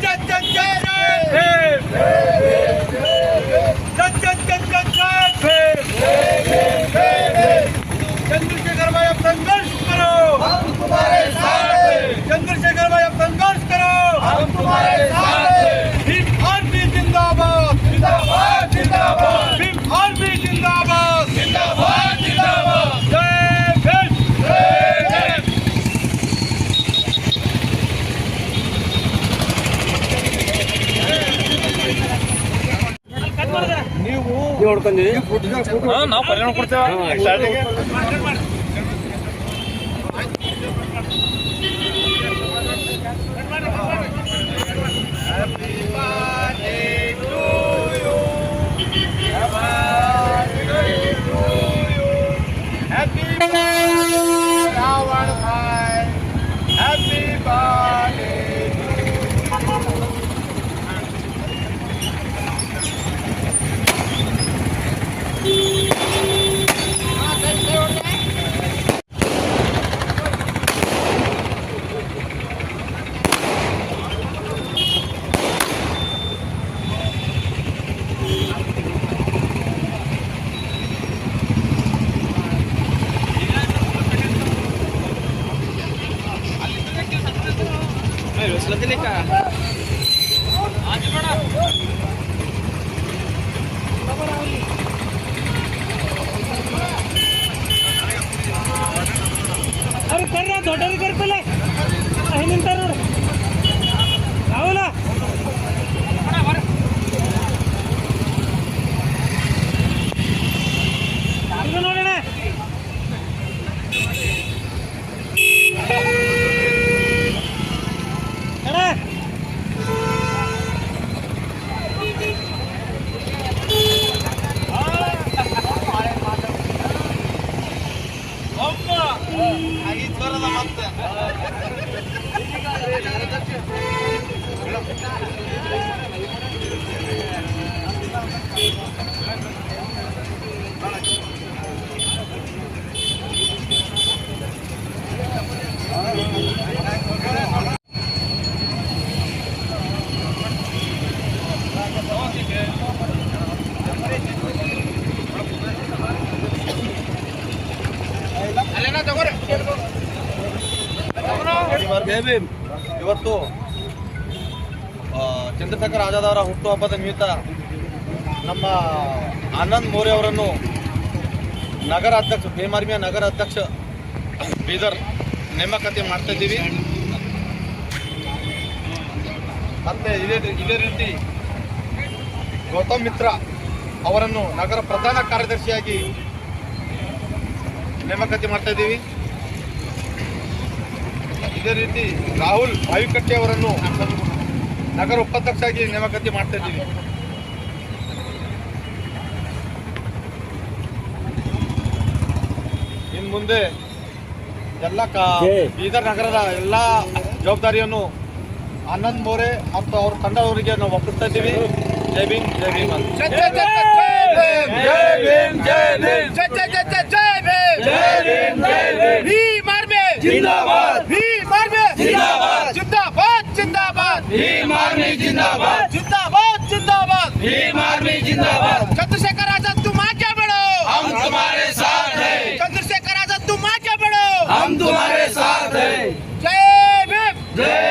جد الدين ನೀವು ನಾವು ಪರಿಣಾಮ ಕೊಡ್ತೇವೆ. Ayo, sila ka. ಕರ್ಪಲ್ಲ ನಿಂತಾರ ನೋಡು ರಾಹುಲ ಇವತ್ತು ಆ, ಚಂದ್ರಶೇಖರ್ ಆಜಾದ್ ಅವರ ಹುಟ್ಟುಹಬ್ಬದ ನಿಮಿತ್ತ ನಮ್ಮ ಆನಂದ್ ಮೋರೆ ಅವರನ್ನು ನಗರ ಅಧ್ಯಕ್ಷ ಭೀಮಾರ್ಮಿಯ ನಗರ ಅಧ್ಯಕ್ಷ ಬೀದರ್ ನೇಮಕಾತಿ ಮಾಡ್ತಾ ಇದ್ದೀವಿ. ಮತ್ತೆ ಇದೇ ಇದೇ ರೀತಿ ಗೌತಮ್ ಮಿತ್ರ ಅವರನ್ನು ನಗರ ಪ್ರಧಾನ ಕಾರ್ಯದರ್ಶಿಯಾಗಿ ನೇಮಕಾತಿ ಮಾಡ್ತಾ ಇದ್ದೀವಿ. ಇದೇ ರೀತಿ ರಾಹುಲ್ ಆಯುಕಟ್ಟೆ ಅವರನ್ನು ನಗರ ಉಪಾಧ್ಯಕ್ಷರಾಗಿ ನೇಮಕಾತಿ ಮಾಡ್ತಾ ಇದ್ದೀವಿ. ಇನ್ನು ಮುಂದೆ ಎಲ್ಲ ಕಾ ಬೀದರ್ ನಗರದ ಎಲ್ಲ ಜವಾಬ್ದಾರಿಯನ್ನು ಆನಂದ್ ಮೋರೆ ಮತ್ತು ಅವ್ರ ತಂಡದವರಿಗೆ ನಾವು ಒಪ್ಪಿಸ್ತಾ ಇದ್ದೀವಿ. ಜೈ ಭೀಮ್ ಜೈ ಭೀಮ್ ಅಂತ. जिंदाबाद. भीम आर्मी जिंदाबाद. जिंदाबाद जिंदाबाद. भीम आर्मी जिंदाबाद. चंद्रशेखर आजाद तुम आगे बढ़ो हम तुम्हारे साथ हैं. चंद्रशेखर आजाद तुम आगे बढ़ो हम तुम्हारे साथ हैं. जय भीम. जय